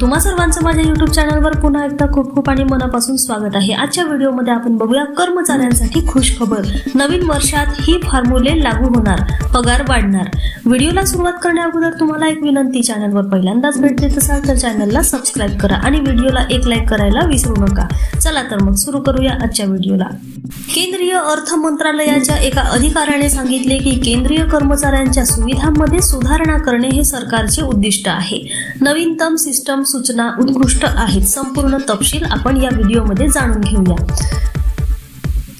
तुम्हा सर्वांचं माझ्या युट्यूब चॅनलवर पुन्हा एकदा खूप खूप आणि मनापासून स्वागत आहे. आजच्या व्हिडिओमध्ये आपण बघूया कर्मचाऱ्यांसाठी खुश खबर नवीन वर्षात ही फॉर्म्युले लागू होणार पगार वाढणार. व्हिडिओला सुरुवात करण्या तुम्हाला एक विनंती चॅनलवर पहिल्यांदाच भेट देत असाल तर चॅनलला सबस्क्राईब करा आणि व्हिडिओला एक लाईक करायला विसरू नका. चला तर मग सुरू करूया आजच्या व्हिडिओला केंद्रीय अर्थ मंत्रालयाच्या एका अधिकाऱ्याने सांगितले की केंद्रीय कर्मचाऱ्यांच्या सुविधांमध्ये सुधारणा करणे हे सरकारचे उद्दिष्ट आहे. नवीनतम सिस्टम सूचना उत्कृष्ट आहेत. संपूर्ण तपशील आपण या व्हिडिओमध्ये जाणून घेऊया.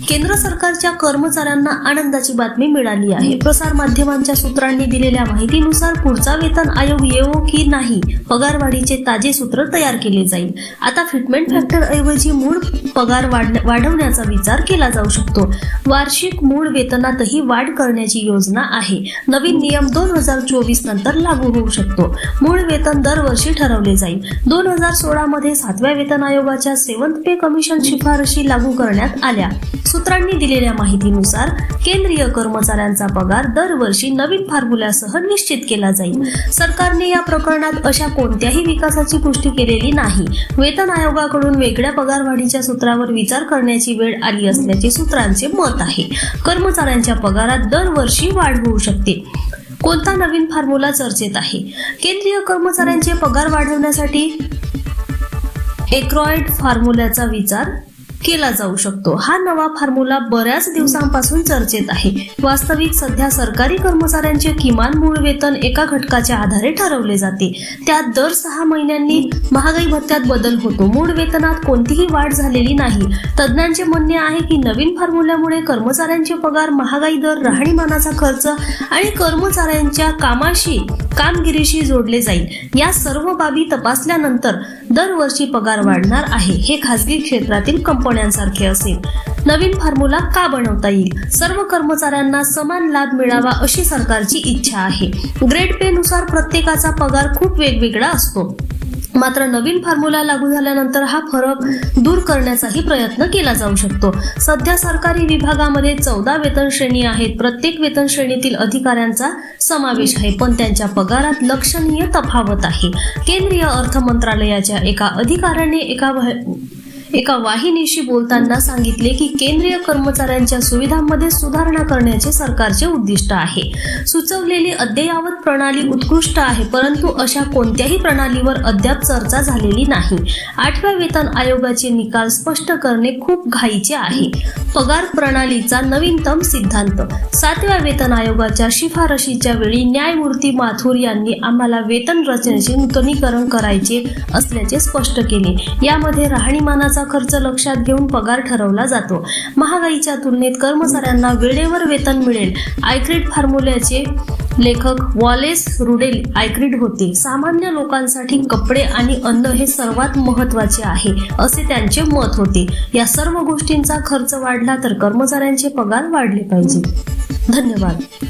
केंद्र सरकारच्या कर्मचाऱ्यांना आनंदाची बातमी मिळाली आहे. प्रसार माध्यमांच्या सूत्रांनी दिलेल्या माहितीनुसार पुढचा वेतन आयोग येवो की नाही पगारवाढीचे ताजे सूत्र तयार केले जाईल. आता फिटमेंट फॅक्टर ऐवजी मूळ पगार वाढवण्याचा विचार केला जाऊ शकतो. वार्षिक मूळ वेतनातही वाढ करण्याची योजना आहे. नवीन नियम दोन हजार चोवीस नंतर लागू होऊ शकतो. मूळ वेतन दरवर्षी ठरवले जाईल. दोन हजार सोळा मध्ये सातव्या वेतन आयोगाच्या सेवंत पे कमिशन शिफारशी लागू करण्यात आल्या. सूत्रांनी दिलेल्या माहितीनुसार केंद्रीय कर्मचाऱ्यांचा पगार दरवर्षी नवीन फॉर्म्युल्यासह निश्चित केला जाईल. सरकारने या प्रकरणात अशा कोणत्याही विकासाची पुष्टी केलेली नाही. वेतन आयोगाकडून वेगळ्या पगारवाढीच्या सूत्रावर विचार करण्याची वेळ आली असल्याचे सूत्रांचे मत आहे. कर्मचाऱ्यांच्या पगारात दरवर्षी वाढ होऊ शकते. कोणता नवीन फॉर्म्युला चर्चेत आहे? केंद्रीय कर्मचाऱ्यांचे पगार वाढवण्यासाठी एक्रॉइड फॉर्म्युल्याचा विचार केला जाऊ शकतो. हा नवा फॉर्म्युला बऱ्याच दिवसांपासून चर्चेत आहे. वास्तविक सध्या सरकारी कर्मचाऱ्यांचे किमान मूळ वेतन एका घटकाच्या आधारे ठरवले जाते. त्यात दर सहा महिन्यांनी महागाई भत्त्यात बदल होतो. मूळ वेतनात कोणतीही वाढ झालेली नाही. तज्ज्ञांचे म्हणणे आहे की नवीन फॉर्म्युल्यामुळे कर्मचाऱ्यांचे पगार महागाई दर राहणीमानाचा खर्च आणि कर्मचाऱ्यांच्या कामाशी कामगिरीशी जोडले जाईल. या सर्व बाबी तपासल्यानंतर दरवर्षी पगार वाढणार आहे. हे खासगी क्षेत्रातील कंपनी होण्यासारखे असेल. नवीन फॉर्म्युला का बनवता येईल? सर्व कर्मचाऱ्यांना समान लाभ मिळावा अशी सरकारची इच्छा आहे. ग्रेड पे नुसार प्रत्येकाचा पगार खूप वेगवेगळा असतो. मात्र नवीन फॉर्म्युला लागू झाल्यानंतर हा फरक दूर करण्याचाही प्रयत्न केला जाऊ शकतो. सध्या सरकारी विभागामध्ये चौदा वेतन श्रेणी आहेत. प्रत्येक वेतन श्रेणीतील अधिकाऱ्यांचा समावेश आहे पण त्यांच्या पगारात लक्षणीय तफावत आहे. केंद्रीय अर्थ मंत्रालयाच्या एका अधिकाऱ्याने एका एका वाहिनीशी बोलताना सांगितले की केंद्रीय कर्मचाऱ्यांच्या सुविधांमध्ये सुधारणा करण्याचे सरकारचे उद्दिष्ट आहे. सुचवलेली अद्ययावत प्रणाली उत्कृष्ट आहे परंतु अशा कोणत्याही प्रणालीवर अद्याप चर्चा झालेली नाही. आठव्या वेतन आयोगाचे निकाल स्पष्ट करणे खूप घाईचे आहे. पगार प्रणालीचा नवीनतम सिद्धांत. सातव्या वेतन आयोगाच्या शिफारशीच्या वेळी न्यायमूर्ती माथुर यांनी आम्हाला वेतन रचनेचे नूतनीकरण करायचे असल्याचे स्पष्ट केले. यामध्ये राहणीमानाचा खर्च लक्षात घेऊन पगार ठरवला जातो. महागाईच्या तुलनेत कर्मचाऱ्यांना वेळेवर वेतन मिळेल. आयक्रीड फॉर्म्युल्याचे लेखक वॉलेस रुडेल आयक्रीड होते. सामान्य लोकांसाठी कपडे आणि अन्न हे सर्वात महत्त्वाचे आहे असे त्यांचे मत होते. या सर्व गोष्टींचा खर्च वाढला तर कर्मचाऱ्यांचे पगार वाढले पाहिजे. धन्यवाद.